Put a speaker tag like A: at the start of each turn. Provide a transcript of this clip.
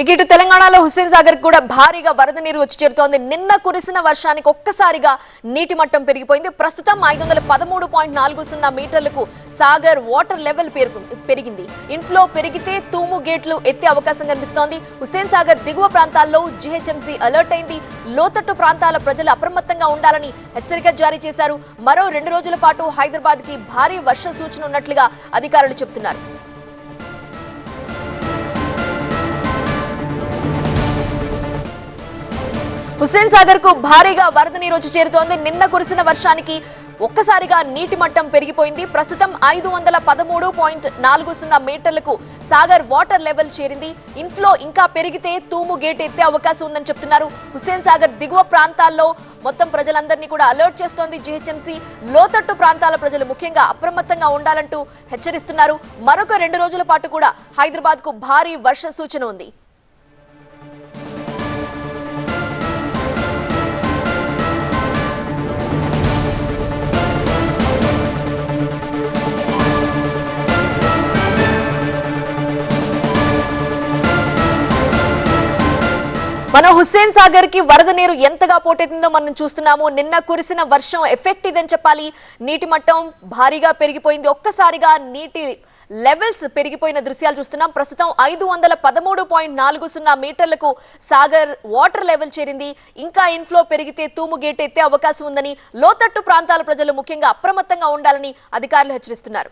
A: ఇక ఇటు తెలంగాణలో హుస్సేన్ సాగర్ కూడా భారీగా వరద నీరు వచ్చి చేరుతోంది. నిన్న కురిసిన వర్షానికి ఒక్కసారిగా నీటి మట్టం పెరిగిపోయింది. ప్రస్తుతం ఐదు వందల పదమూడు పాయింట్ నాలుగు సున్నా మీటర్లకు సాగర్ వాటర్ లెవెల్ పెరిగింది. ఇన్ఫ్లో పెరిగితే తూము గేట్లు ఎత్తే అవకాశం కనిపిస్తోంది. హుస్సేన్ సాగర్ దిగువ ప్రాంతాల్లో జీహెచ్ఎంసీ అలర్ట్ అయింది. లోతట్టు ప్రాంతాల ప్రజలు అప్రమత్తంగా ఉండాలని హెచ్చరిక జారీ చేశారు. మరో రెండు రోజుల పాటు హైదరాబాద్కి భారీ వర్ష సూచన ఉన్నట్లుగా అధికారులు చెబుతున్నారు హుస్సేన్ సాగర్కు భారీగా వరద నీరు వచ్చి చేరుతోంది. నిన్న కురిసిన వర్షానికి ఒక్కసారిగా నీటి మట్టం పెరిగిపోయింది. ప్రస్తుతం ఐదు వందల పదమూడు పాయింట్ నాలుగు సున్నా మీటర్లకు సాగర్ వాటర్ లెవెల్ చేరింది. ఇన్ఫ్లో ఇంకా పెరిగితే తూము గేట్ ఎత్తే అవకాశం ఉందని చెప్తున్నారు. హుస్సేన్ సాగర్ దిగువ ప్రాంతాల్లో మొత్తం ప్రజలందరినీ కూడా అలర్ట్ చేస్తోంది జీహెచ్ఎంసీ. లోతట్టు ప్రాంతాల ప్రజలు ముఖ్యంగా అప్రమత్తంగా ఉండాలంటూ హెచ్చరిస్తున్నారు. మరొక రెండు రోజుల పాటు కూడా హైదరాబాద్కు భారీ వర్ష సూచన ఉంది. మనం హుస్సేన్ సాగర్కి వరద నీరు ఎంతగా పోటెత్తిందో మనం చూస్తున్నాము. నిన్న కురిసిన వర్షం ఎఫెక్ట్ ఇదని చెప్పాలి. నీటి మట్టం భారీగా పెరిగిపోయింది. ఒక్కసారిగా నీటి లెవెల్స్ పెరిగిపోయిన దృశ్యాలు చూస్తున్నాం. ప్రస్తుతం ఐదు వందల పదమూడు పాయింట్ నాలుగు సున్నా మీటర్లకు సాగర్ వాటర్ లెవెల్ చేరింది. ఇంకా ఇన్ఫ్లో పెరిగితే తూము గేట్ ఎత్తే అవకాశం ఉందని లోతట్టు ప్రాంతాల ప్రజలు ముఖ్యంగా అప్రమత్తంగా ఉండాలని అధికారులు హెచ్చరిస్తున్నారు.